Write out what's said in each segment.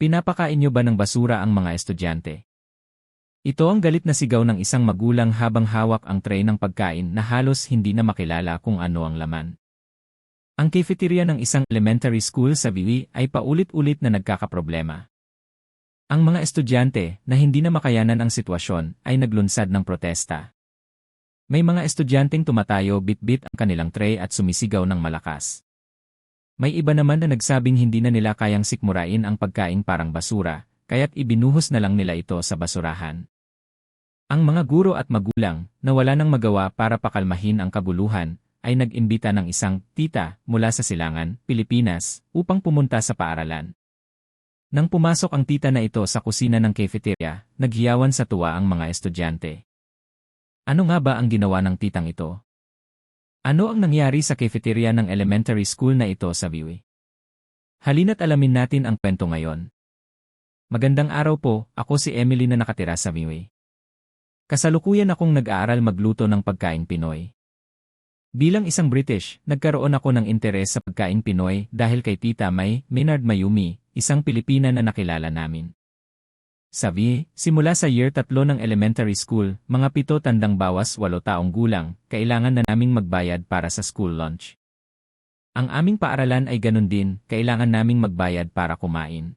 Pinapakain niyo ba ng basura ang mga estudyante? Ito ang galit na sigaw ng isang magulang habang hawak ang tray ng pagkain na halos hindi na makilala kung ano ang laman. Ang cafeteria ng isang elementary school sa Viwi ay paulit-ulit na nagkakaproblema. Ang mga estudyante na hindi na makayanan ang sitwasyon ay naglunsad ng protesta. May mga estudyanteng tumatayo bit-bit ang kanilang tray at sumisigaw ng malakas. May iba naman na nagsabing hindi na nila kayang sikmurain ang pagkain parang basura, kaya't ibinuhos na lang nila ito sa basurahan. Ang mga guro at magulang, na wala nang magawa para pakalmahin ang kaguluhan, ay nag-imbita ng isang tita mula sa Silangan, Pilipinas, upang pumunta sa paaralan. Nang pumasok ang tita na ito sa kusina ng cafeteria, naghiyawan sa tuwa ang mga estudyante. Ano nga ba ang ginawa ng titang ito? Ano ang nangyari sa cafeteria ng elementary school na ito sa Viwi? Halina't alamin natin ang kwento ngayon. Magandang araw po, ako si Emily na nakatira sa Viwi. Kasalukuyan akong nag-aaral magluto ng pagkain Pinoy. Bilang isang British, nagkaroon ako ng interes sa pagkain Pinoy dahil kay Tita May Maynard Mayumi, isang Pilipina na nakilala namin. Sabi, simula sa year tatlo ng elementary school, mga pito tandang bawas walo taong gulang, kailangan na naming magbayad para sa school lunch. Ang aming paaralan ay ganun din, kailangan naming magbayad para kumain.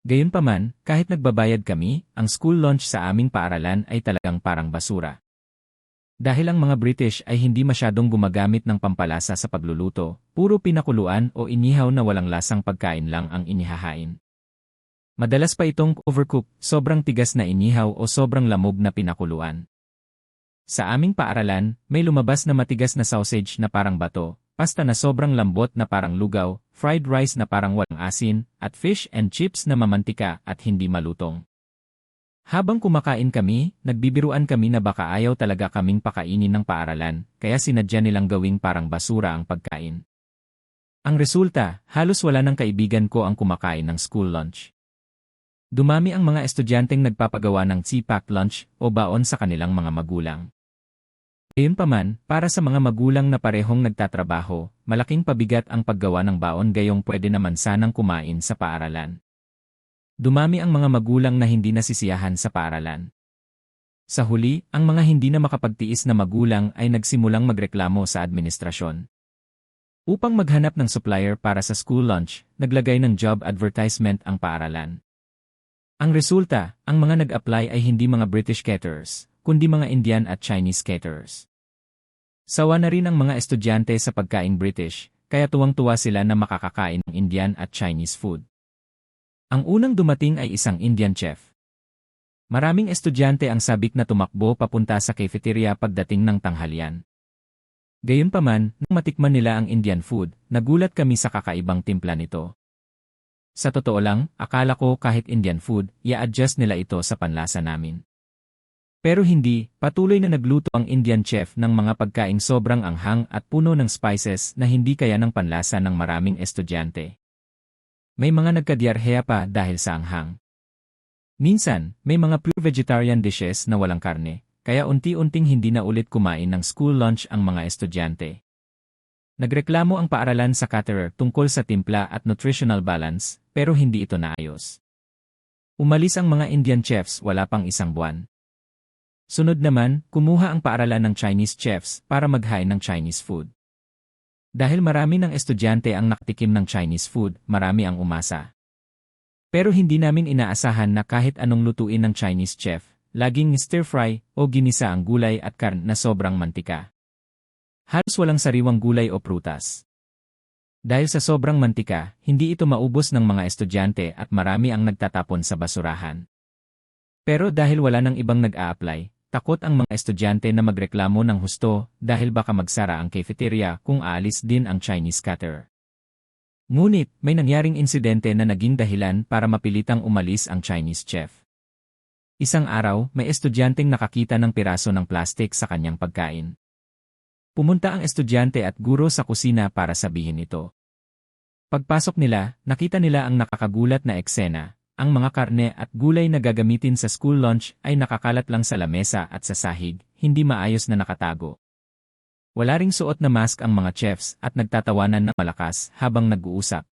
Gayunpaman, kahit nagbabayad kami, ang school lunch sa aming paaralan ay talagang parang basura. Dahil ang mga British ay hindi masyadong gumagamit ng pampalasa sa pagluluto, puro pinakuluan o inihaw na walang lasang pagkain lang ang inihahain. Madalas pa itong overcook, sobrang tigas na inihaw o sobrang lamog na pinakuluan. Sa aming paaralan, may lumabas na matigas na sausage na parang bato, pasta na sobrang lambot na parang lugaw, fried rice na parang walang asin, at fish and chips na mamantika at hindi malutong. Habang kumakain kami, nagbibiruan kami na baka ayaw talaga kaming pakainin ng paaralan, kaya sinadya nilang gawing parang basura ang pagkain. Ang resulta, halos wala ng kaibigan ko ang kumakain ng school lunch. Dumami ang mga estudyanteng nagpapagawa ng CPAC lunch o baon sa kanilang mga magulang. Gayunpaman, para sa mga magulang na parehong nagtatrabaho, malaking pabigat ang paggawa ng baon gayong pwede naman sanang kumain sa paaralan. Dumami ang mga magulang na hindi nasisiyahan sa paaralan. Sa huli, ang mga hindi na makapagtiis na magulang ay nagsimulang magreklamo sa administrasyon. Upang maghanap ng supplier para sa school lunch, naglagay ng job advertisement ang paaralan. Ang resulta, ang mga nag-apply ay hindi mga British caterers, kundi mga Indian at Chinese caterers. Sawa na rin ang mga estudyante sa pagkain British, kaya tuwang-tuwa sila na makakakain ng Indian at Chinese food. Ang unang dumating ay isang Indian chef. Maraming estudyante ang sabik na tumakbo papunta sa cafeteria pagdating ng tanghalian. Gayunpaman, nang matikman nila ang Indian food, nagulat kami sa kakaibang timpla nito. Sa totoo lang, akala ko kahit Indian food, i-adjust nila ito sa panlasa namin. Pero hindi, patuloy na nagluto ang Indian chef ng mga pagkain sobrang anghang at puno ng spices na hindi kaya ng panlasa ng maraming estudyante. May mga nagkadyarhea pa dahil sa anghang. Minsan, may mga pure vegetarian dishes na walang karne, kaya unti-unting hindi na ulit kumain ng school lunch ang mga estudyante. Nagreklamo ang paaralan sa caterer tungkol sa timpla at nutritional balance, pero hindi ito naayos. Umalis ang mga Indian chefs wala pang isang buwan. Sunod naman, kumuha ang paaralan ng Chinese chefs para maghain ng Chinese food. Dahil marami ng estudyante ang nakatikim ng Chinese food, marami ang umasa. Pero hindi namin inaasahan na kahit anong lutuin ng Chinese chef, laging stir-fry o ginisa ang gulay at karn na sobrang mantika. Halos walang sariwang gulay o prutas. Dahil sa sobrang mantika, hindi ito maubos ng mga estudyante at marami ang nagtatapon sa basurahan. Pero dahil wala nang ibang nag-a-apply, takot ang mga estudyante na magreklamo ng husto dahil baka magsara ang cafeteria kung aalis din ang Chinese caterer. Ngunit, may nangyaring insidente na naging dahilan para mapilitang umalis ang Chinese chef. Isang araw, may estudyanteng nakakita ng piraso ng plastik sa kanyang pagkain. Pumunta ang estudyante at guro sa kusina para sabihin ito. Pagpasok nila, nakita nila ang nakakagulat na eksena. Ang mga karne at gulay na gagamitin sa school lunch ay nakakalat lang sa lamesa at sa sahig, hindi maayos na nakatago. Wala ring suot na mask ang mga chefs at nagtatawanan ng malakas habang nag-uusap.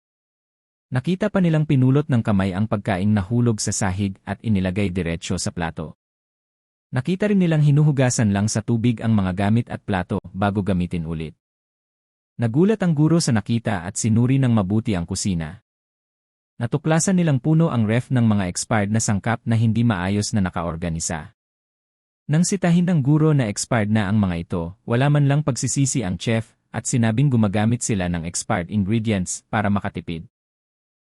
Nakita pa nilang pinulot ng kamay ang pagkaing nahulog sa sahig at inilagay diretsyo sa plato. Nakita rin nilang hinuhugasan lang sa tubig ang mga gamit at plato bago gamitin ulit. Nagulat ang guro sa nakita at sinuri ng mabuti ang kusina. Natuklasan nilang puno ang ref ng mga expired na sangkap na hindi maayos na nakaorganisa. Nang sitahin ng guro na expired na ang mga ito, wala man lang pagsisisi ang chef at sinabing gumagamit sila ng expired ingredients para makatipid.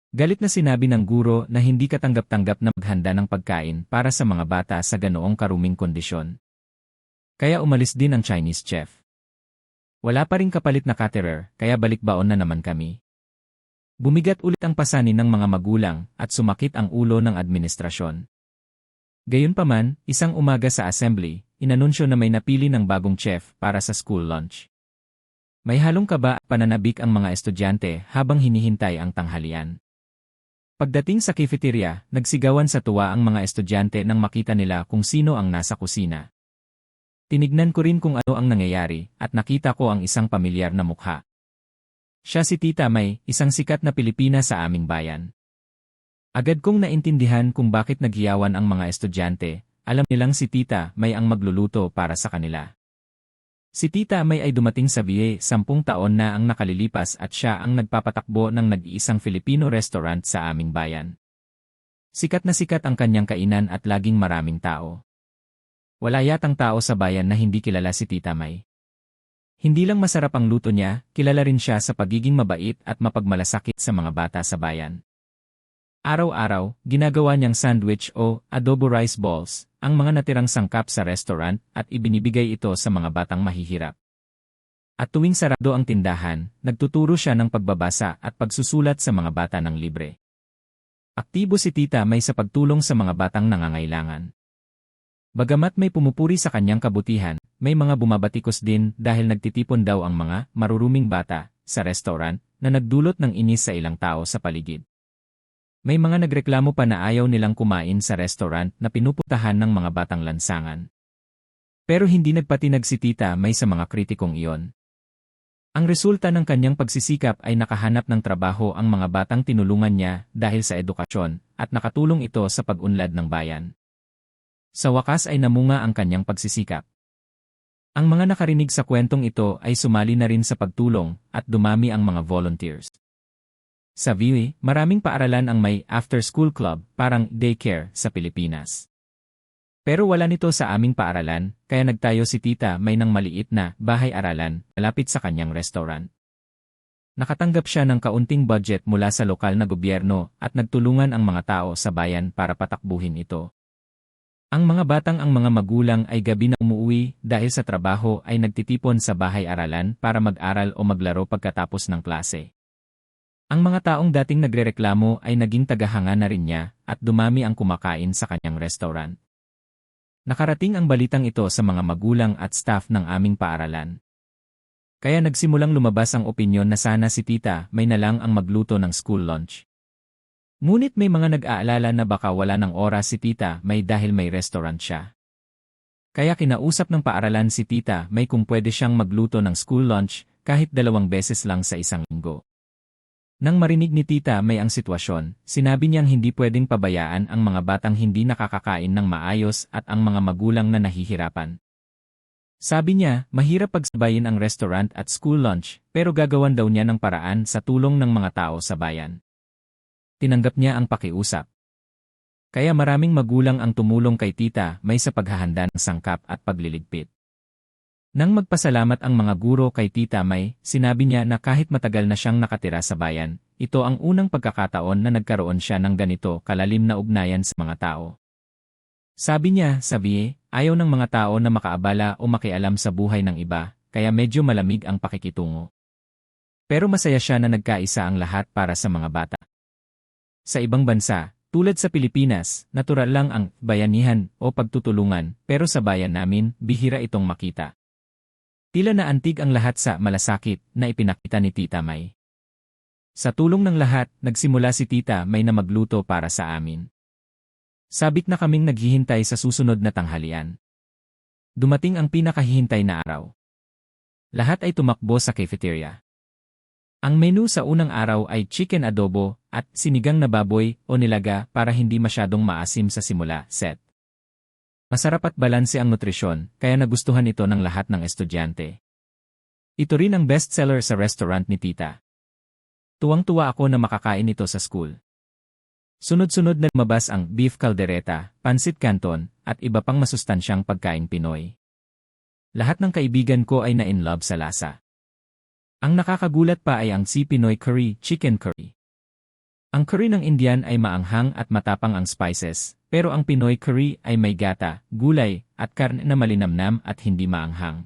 Galit na sinabi ng guro na hindi katanggap-tanggap na maghanda ng pagkain para sa mga bata sa ganoong karuming kondisyon. Kaya umalis din ang Chinese chef. Wala pa rin kapalit na caterer, kaya balikbaon na naman kami. Bumigat ulit ang pasanin ng mga magulang at sumakit ang ulo ng administrasyon. Gayunpaman, isang umaga sa assembly, inanunsyo na may napili ng bagong chef para sa school lunch. May halong kaba at pananabik ang mga estudyante habang hinihintay ang tanghalian. Pagdating sa cafeteria, nagsigawan sa tuwa ang mga estudyante nang makita nila kung sino ang nasa kusina. Tinignan ko rin kung ano ang nangyayari at nakita ko ang isang pamilyar na mukha. Siya si Tita May, isang sikat na Pilipina sa aming bayan. Agad kong naintindihan kung bakit nagyawan ang mga estudyante, alam nilang si Tita May ang magluluto para sa kanila. Si Tita May ay dumating sa VA sampung taon na ang nakalilipas at siya ang nagpapatakbo ng nag-iisang Filipino restaurant sa aming bayan. Sikat na sikat ang kanyang kainan at laging maraming tao. Wala yatang tao sa bayan na hindi kilala si Tita May. Hindi lang masarap ang luto niya, kilala rin siya sa pagiging mabait at mapagmalasakit sa mga bata sa bayan. Araw-araw, ginagawa niyang sandwich o adobo rice balls, ang mga natirang sangkap sa restaurant at ibinibigay ito sa mga batang mahihirap. At tuwing sarado ang tindahan, nagtuturo siya ng pagbabasa at pagsusulat sa mga bata ng libre. Aktibo si Tita May sa pagtulong sa mga batang nangangailangan. Bagamat may pumupuri sa kanyang kabutihan, may mga bumabatikos din dahil nagtitipon daw ang mga maruruming bata sa restaurant na nagdulot ng inis sa ilang tao sa paligid. May mga nagreklamo pa na ayaw nilang kumain sa restaurant na pinuputahan ng mga batang lansangan. Pero hindi nagpatinag si Tita May sa mga kritikong iyon. Ang resulta ng kanyang pagsisikap ay nakahanap ng trabaho ang mga batang tinulungan niya dahil sa edukasyon at nakatulong ito sa pag-unlad ng bayan. Sa wakas ay namunga ang kanyang pagsisikap. Ang mga nakarinig sa kwentong ito ay sumali na rin sa pagtulong at dumami ang mga volunteers. Sa VUE, maraming paaralan ang may after-school club, parang daycare, sa Pilipinas. Pero wala nito sa aming paaralan, kaya nagtayo si tita may nang maliit na bahay-aralan, malapit sa kanyang restaurant. Nakatanggap siya ng kaunting budget mula sa lokal na gobyerno at nagtulungan ang mga tao sa bayan para patakbuhin ito. Ang mga batang ang mga magulang ay gabi na umuwi dahil sa trabaho ay nagtitipon sa bahay-aralan para mag-aral o maglaro pagkatapos ng klase. Ang mga taong dating nagrereklamo ay naging tagahanga na rin niya at dumami ang kumakain sa kanyang restaurant. Nakarating ang balitang ito sa mga magulang at staff ng aming paaralan. Kaya nagsimulang lumabas ang opinyon na sana si tita may nalang ang magluto ng school lunch. Ngunit may mga nag-aalala na baka wala ng oras si tita may dahil may restaurant siya. Kaya kinausap ng paaralan si tita may kung pwede siyang magluto ng school lunch kahit dalawang beses lang sa isang linggo. Nang marinig ni tita may ang sitwasyon, sinabi niyang hindi pwedeng pabayaan ang mga batang hindi nakakakain ng maayos at ang mga magulang na nahihirapan. Sabi niya, mahirap pagsabayin ang restaurant at school lunch, pero gagawan daw niya ng paraan sa tulong ng mga tao sa bayan tinanggap niya ang pakiusap. Kaya maraming magulang ang tumulong kay tita may sa paghahanda ng sangkap at pagliligpit. Nang magpasalamat ang mga guro kay Tita May, sinabi niya na kahit matagal na siyang nakatira sa bayan, ito ang unang pagkakataon na nagkaroon siya ng ganito kalalim na ugnayan sa mga tao. Sabi niya, sabi, ayaw ng mga tao na makaabala o makialam sa buhay ng iba, kaya medyo malamig ang pakikitungo. Pero masaya siya na nagkaisa ang lahat para sa mga bata. Sa ibang bansa, tulad sa Pilipinas, natural lang ang bayanihan o pagtutulungan, pero sa bayan namin, bihira itong makita. Tila na antig ang lahat sa malasakit na ipinakita ni Tita May. Sa tulong ng lahat, nagsimula si Tita May na magluto para sa amin. Sabik na kaming naghihintay sa susunod na tanghalian. Dumating ang pinakahihintay na araw. Lahat ay tumakbo sa cafeteria. Ang menu sa unang araw ay chicken adobo at sinigang na baboy o nilaga para hindi masyadong maasim sa simula, set. Masarap at balanse ang nutrisyon, kaya nagustuhan ito ng lahat ng estudyante. Ito rin ang bestseller sa restaurant ni tita. Tuwang-tuwa ako na makakain ito sa school. Sunod-sunod na lumabas ang beef caldereta, pansit canton, at iba pang masustansyang pagkain Pinoy. Lahat ng kaibigan ko ay na-in-love sa lasa. Ang nakakagulat pa ay ang si Pinoy curry, chicken curry. Ang curry ng Indian ay maanghang at matapang ang spices, pero ang Pinoy curry ay may gata, gulay, at karne na malinamnam at hindi maanghang.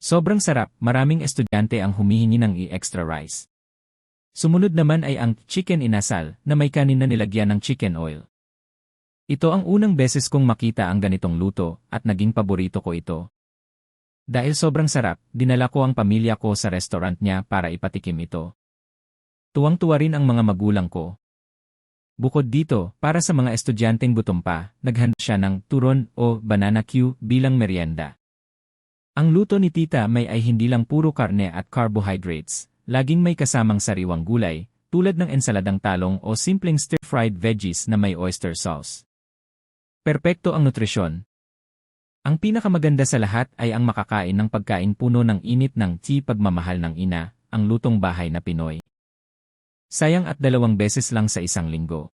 Sobrang sarap, maraming estudyante ang humihingi ng i-extra rice. Sumunod naman ay ang chicken inasal na may kanin na nilagyan ng chicken oil. Ito ang unang beses kong makita ang ganitong luto at naging paborito ko ito. Dahil sobrang sarap, dinala ko ang pamilya ko sa restaurant niya para ipatikim ito. Tuwang-tuwa rin ang mga magulang ko. Bukod dito, para sa mga estudyanteng gutom pa, naghanda siya ng turon o banana Q bilang merienda. Ang luto ni tita may ay hindi lang puro karne at carbohydrates, laging may kasamang sariwang gulay, tulad ng ensaladang talong o simpleng stir-fried veggies na may oyster sauce. Perpekto ang nutrisyon, ang pinakamaganda sa lahat ay ang makakain ng pagkain puno ng init ng tea pagmamahal ng ina, ang lutong bahay na Pinoy. Sayang at dalawang beses lang sa isang linggo.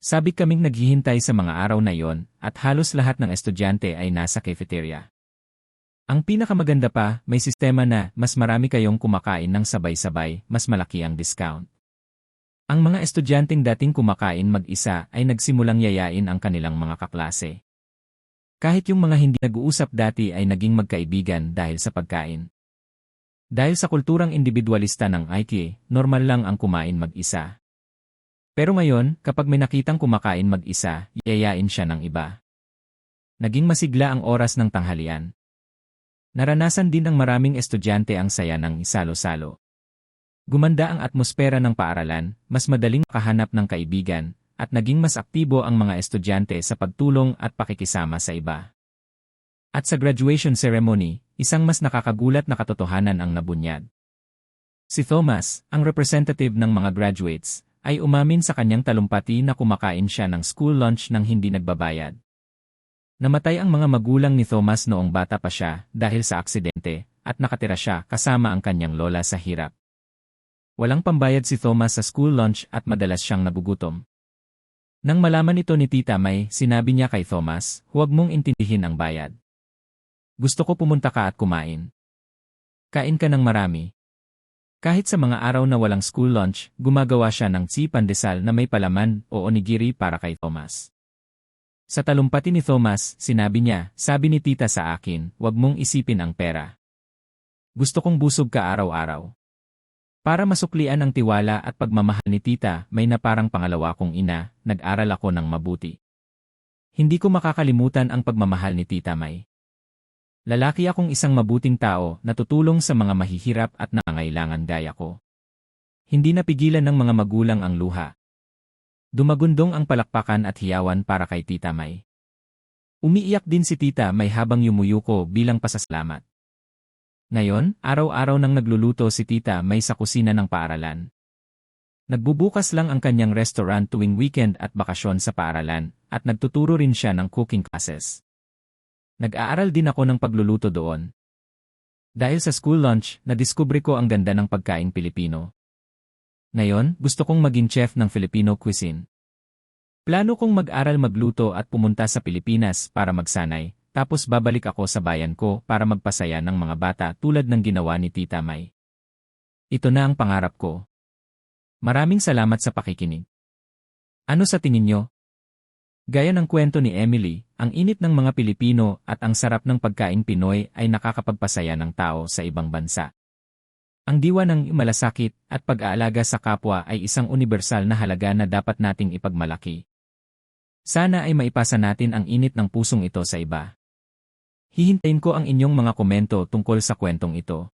Sabi kaming naghihintay sa mga araw na yon at halos lahat ng estudyante ay nasa cafeteria. Ang pinakamaganda pa, may sistema na mas marami kayong kumakain ng sabay-sabay, mas malaki ang discount. Ang mga estudyanteng dating kumakain mag-isa ay nagsimulang yayain ang kanilang mga kaklase. Kahit yung mga hindi nag-uusap dati ay naging magkaibigan dahil sa pagkain. Dahil sa kulturang individualista ng IKE, normal lang ang kumain mag-isa. Pero ngayon, kapag may nakitang kumakain mag-isa, yayain siya ng iba. Naging masigla ang oras ng tanghalian. Naranasan din ng maraming estudyante ang saya ng isalo-salo. Gumanda ang atmosfera ng paaralan, mas madaling makahanap ng kaibigan, at naging mas aktibo ang mga estudyante sa pagtulong at pakikisama sa iba. At sa graduation ceremony, isang mas nakakagulat na katotohanan ang nabunyag. Si Thomas, ang representative ng mga graduates, ay umamin sa kanyang talumpati na kumakain siya ng school lunch nang hindi nagbabayad. Namatay ang mga magulang ni Thomas noong bata pa siya dahil sa aksidente at nakatira siya kasama ang kanyang lola sa hirap. Walang pambayad si Thomas sa school lunch at madalas siyang nagugutom. Nang malaman ito ni Tita May, sinabi niya kay Thomas, huwag mong intindihin ang bayad. Gusto ko pumunta ka at kumain. Kain ka ng marami. Kahit sa mga araw na walang school lunch, gumagawa siya ng si pandesal na may palaman o onigiri para kay Thomas. Sa talumpati ni Thomas, sinabi niya, sabi ni tita sa akin, huwag mong isipin ang pera. Gusto kong busog ka araw-araw. Para masuklian ang tiwala at pagmamahal ni tita, may na parang pangalawa kong ina, nag-aral ako ng mabuti. Hindi ko makakalimutan ang pagmamahal ni tita May. Lalaki akong isang mabuting tao na tutulong sa mga mahihirap at nangangailangan gaya ko. Hindi napigilan ng mga magulang ang luha. Dumagundong ang palakpakan at hiyawan para kay tita May. Umiiyak din si tita May habang yumuyuko bilang pasasalamat. Ngayon, araw-araw nang nagluluto si tita may sa kusina ng paaralan. Nagbubukas lang ang kanyang restaurant tuwing weekend at bakasyon sa paaralan, at nagtuturo rin siya ng cooking classes. Nag-aaral din ako ng pagluluto doon. Dahil sa school lunch, nadiskubre ko ang ganda ng pagkain Pilipino. Ngayon, gusto kong maging chef ng Filipino cuisine. Plano kong mag-aral magluto at pumunta sa Pilipinas para magsanay, tapos babalik ako sa bayan ko para magpasaya ng mga bata tulad ng ginawa ni Tita May. Ito na ang pangarap ko. Maraming salamat sa pakikinig. Ano sa tingin nyo? Gaya ng kwento ni Emily, ang init ng mga Pilipino at ang sarap ng pagkain Pinoy ay nakakapagpasaya ng tao sa ibang bansa. Ang diwa ng malasakit at pag-aalaga sa kapwa ay isang universal na halaga na dapat nating ipagmalaki. Sana ay maipasa natin ang init ng pusong ito sa iba. Hihintayin ko ang inyong mga komento tungkol sa kwentong ito.